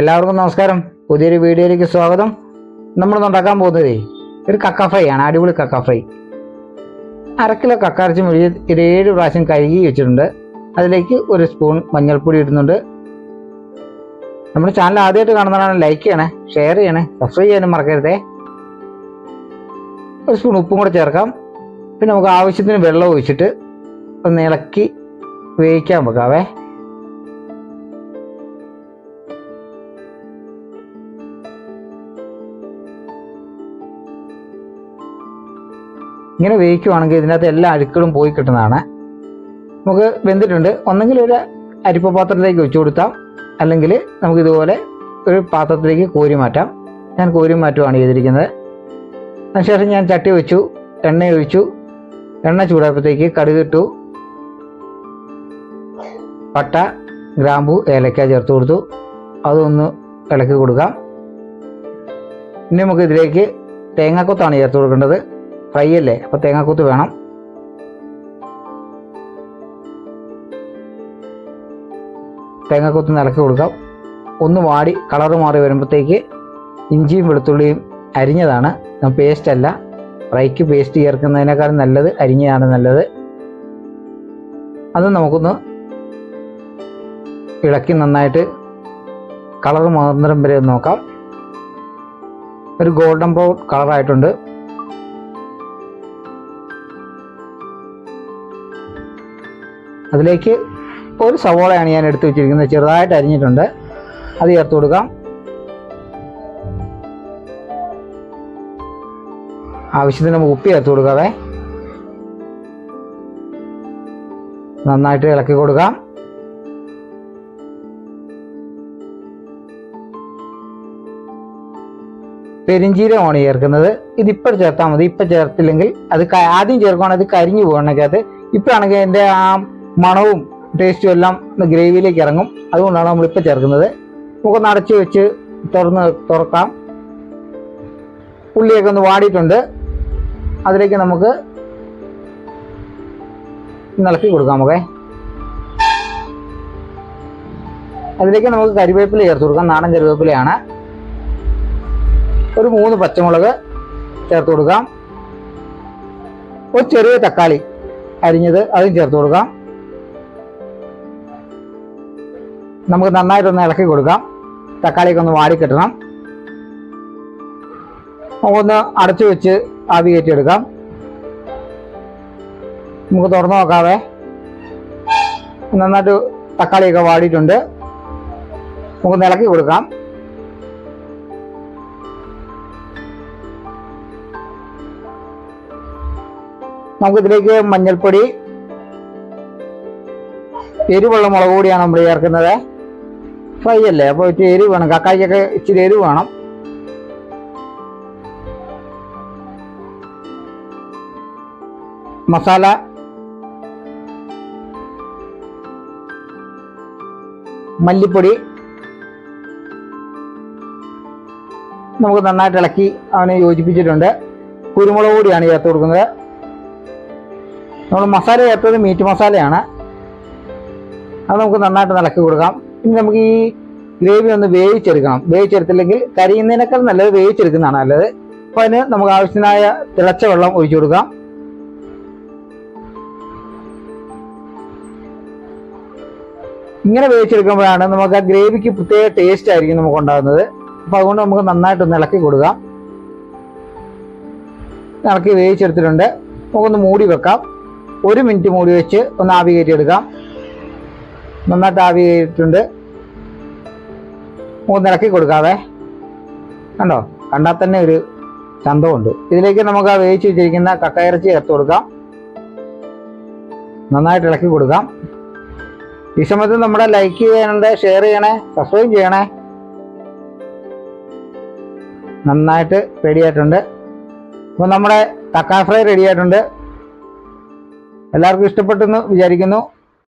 എല്ലാവർക്കും നമസ്കാരം. പുതിയൊരു വീഡിയോയിലേക്ക് സ്വാഗതം. നമ്മൾ ഉണ്ടാക്കാൻ പോകുന്നത് ഒരു കക്ക ഫ്രൈ ആണ്. അടിപൊളി കക്ക ഫ്രൈ. അര കിലോ കക്ക ഇറച്ചി മുഴുവൻ ഒരു ഏഴ് പ്രാവശ്യം കഴുകി വെച്ചിട്ടുണ്ട്. അതിലേക്ക് ഒരു സ്പൂൺ മഞ്ഞൾപ്പൊടി ഇടുന്നുണ്ട്. നമ്മുടെ ചാനൽ ആദ്യമായിട്ട് കാണുന്നതാണ് ലൈക്ക് ചെയ്യണേ ഷെയർ ചെയ്യണേ സബ്സ്ക്രൈബ് ചെയ്യാനും മറക്കരുതേ. ഒരു സ്പൂൺ ഉപ്പും കൂടെ ചേർക്കാം. പിന്നെ നമുക്ക് ആവശ്യത്തിന് വെള്ളം ഒഴിച്ചിട്ട് ഒന്ന് ഇളക്കി വേവിക്കാൻ വെക്കാവേ. ഇങ്ങനെ വേവിക്കുവാണെങ്കിൽ ഇതിനകത്ത് എല്ലാ അഴുക്കളും പോയി കിട്ടുന്നതാണ്. നമുക്ക് വെന്തിട്ടുണ്ട്. ഒന്നെങ്കിൽ ഒരു അരിപ്പ പാത്രത്തിലേക്ക് വെച്ചു കൊടുത്താം. അല്ലെങ്കിൽ നമുക്ക് ഇതുപോലെ ഒരു പാത്രത്തിലേക്ക് കോരി മാറ്റാം. ഞാൻ കോരി മാറ്റുവാണ് ചെയ്തിരിക്കുന്നത്. അതിനുശേഷം ഞാൻ ചട്ടി വെച്ചു എണ്ണ ഒഴിച്ചു. എണ്ണ ചൂടായപ്പോഴത്തേക്ക് കടുക് ഇട്ടു. പട്ട ഗ്രാമ്പു ഏലക്ക ചേർത്ത് കൊടുത്തു. അതൊന്ന് ഇളക്കി കൊടുക്കാം. ഇനി നമുക്ക് ഇതിലേക്ക് തേങ്ങാക്കൊത്താണ് ചേർത്ത് കൊടുക്കേണ്ടത്. ഫ്രൈ അല്ലേ അപ്പോൾ തേങ്ങാക്കൂത്ത് വേണം. തേങ്ങാക്കൂത്ത് ഇളക്കി കൊടുക്കാം. ഒന്ന് വാടി കളർ മാറി വരുമ്പോഴത്തേക്ക് ഇഞ്ചിയും വെളുത്തുള്ളിയും അരിഞ്ഞതാണ്. പേസ്റ്റ് അല്ല. ഫ്രൈക്ക് പേസ്റ്റ് ചേർക്കുന്നതിനേക്കാളും നല്ലത് അരിഞ്ഞതാണ് നല്ലത്. അത് നമുക്കൊന്ന് ഇളക്കി നന്നായിട്ട് കളർ മാറുന്നിടം വരെ നോക്കാം. ഒരു ഗോൾഡൻ ബ്രൗൺ കളറായിട്ടുണ്ട് അതിലേക്ക് ഒരു സവോളയാണ് ഞാൻ എടുത്തു വെച്ചിരിക്കുന്നത്. ചെറുതായിട്ട് അരിഞ്ഞിട്ടുണ്ട്. അത് ചേർത്ത് കൊടുക്കാം. ആവശ്യത്തിന് നമുക്ക് ഉപ്പ് ചേർത്ത് കൊടുക്കാവേ. നന്നായിട്ട് ഇളക്കി കൊടുക്കാം. പെരിഞ്ചീരകമാണ് ചേർക്കുന്നത്. ഇതിപ്പോൾ ചേർത്താൽ മതി. ഇപ്പം ചേർത്തില്ലെങ്കിൽ അത് ആദ്യം ചേർക്കുകയാണെങ്കിൽ അത് കരിഞ്ഞു പോകണക്കകത്ത് ഇപ്പോഴാണെങ്കിൽ അതിന്റെ ആ മണവും ടേസ്റ്റും എല്ലാം ഗ്രേവിയിലേക്ക് ഇറങ്ങും. അതുകൊണ്ടാണ് നമ്മളിപ്പോൾ ചേർക്കുന്നത്. നമുക്കൊന്ന് അടച്ചു വെച്ച് തുറന്ന് തുറക്കാം. ഉള്ളിയൊക്കെ ഒന്ന് വാടിയിട്ടുണ്ട്. അതിലേക്ക് നമുക്ക് ഇളക്കി കൊടുക്കാം നമുക്കേ അതിലേക്ക് നമുക്ക് കരിവേപ്പില ചേർത്ത് കൊടുക്കാം. നാടൻ കരിവേപ്പിലയാണ്. ഒരു മൂന്ന് പച്ചമുളക് ചേർത്ത് കൊടുക്കാം. ഒരു ചെറിയ തക്കാളി അരിഞ്ഞത് അതും ചേർത്ത് കൊടുക്കാം. നമുക്ക് നന്നായിട്ടൊന്ന് ഇളക്കി കൊടുക്കാം. തക്കാളിയൊക്കെ ഒന്ന് വാടിക്കിട്ടണം. ഒന്ന് അടച്ചു വെച്ച് ആവി കയറ്റിയെടുക്കാം. നമുക്ക് തുറന്നു നോക്കാവേ. നന്നായിട്ട് തക്കാളിയൊക്കെ വാടിയിട്ടുണ്ട്. നമുക്ക് ഇളക്കി കൊടുക്കാം. നമുക്കിതിലേക്ക് മഞ്ഞൾപ്പൊടി എരിവുള്ള മുളക് പൊടിയാണ് നമ്മൾ ചേർക്കുന്നത്. ഫ്രൈ അല്ലേ? അപ്പോൾ ഇച്ചിരി എരിവ് വേണം. കക്കായ്ക്കൊക്കെ ഇച്ചിരി എരിവ് വേണം. മസാല. മല്ലിപ്പൊടി. നമുക്ക് നന്നായിട്ട് ഇളക്കി അവനെ യോജിപ്പിച്ചിട്ടുണ്ട്. കുരുമുളക് പൊടിയാണ് ചേർത്ത് കൊടുക്കുന്നത്. നമ്മൾ മസാല ചേർത്തത് മീറ്റ് മസാലയാണ്. അത് നമുക്ക് നന്നായിട്ട് ഇളക്കി കൊടുക്കാം. ഇനി നമുക്ക് ഈ ഗ്രേവി ഒന്ന് വേവിച്ചെടുക്കണം. വേവിച്ചെടുത്തില്ലെങ്കിൽ കരിയുന്നതിനേക്കാൾ നല്ലത് വേവിച്ചെടുക്കുന്നതാണ് നല്ലത്. അപ്പോൾ അതിന് നമുക്ക് ആവശ്യത്തിനായ തിളച്ച വെള്ളം ഒഴിച്ചു കൊടുക്കാം. ഇങ്ങനെ വേവിച്ചെടുക്കുമ്പോഴാണ് നമുക്ക് ആ ഗ്രേവിക്ക് പ്രത്യേക ടേസ്റ്റ് ആയിരിക്കും നമുക്ക് ഉണ്ടാകുന്നത്. അപ്പോൾ അതുകൊണ്ട് നമുക്ക് നന്നായിട്ട് ഒന്ന് ഇളക്കി കൊടുക്കാം. ഇളക്കി വേവിച്ചെടുത്തിട്ടുണ്ട്. നമുക്കൊന്ന് മൂടി വെക്കാം. ഒരു മിനിറ്റ് മൂടി വെച്ച് ഒന്ന് ആവി കയറ്റിയെടുക്കാം നന്നായിട്ട് ആവിയിട്ടുണ്ട് മൂന്നിറക്കി കൊടുക്കാതെ കണ്ടോ? കണ്ടാൽ തന്നെ ഒരു ചന്തമുണ്ട്. ഇതിലേക്ക് നമുക്ക് ആ വേവിച്ച് വെച്ചിരിക്കുന്ന കക്കയിറച്ചി ചേർത്ത് കൊടുക്കാം. നന്നായിട്ട് ഇളക്കി കൊടുക്കാം. ഈ സമയത്ത് നമ്മുടെ ലൈക്ക് ചെയ്യണേ ഷെയർ ചെയ്യണേ സബ്സ്ക്രൈബ് ചെയ്യണേ. നന്നായിട്ട് റെഡിയായിട്ടുണ്ട് അപ്പോൾ നമ്മുടെ തക്കാ ഫ്രൈ റെഡിയായിട്ടുണ്ട് എല്ലാവർക്കും ഇഷ്ടപ്പെട്ടെന്ന് വിചാരിക്കുന്നു.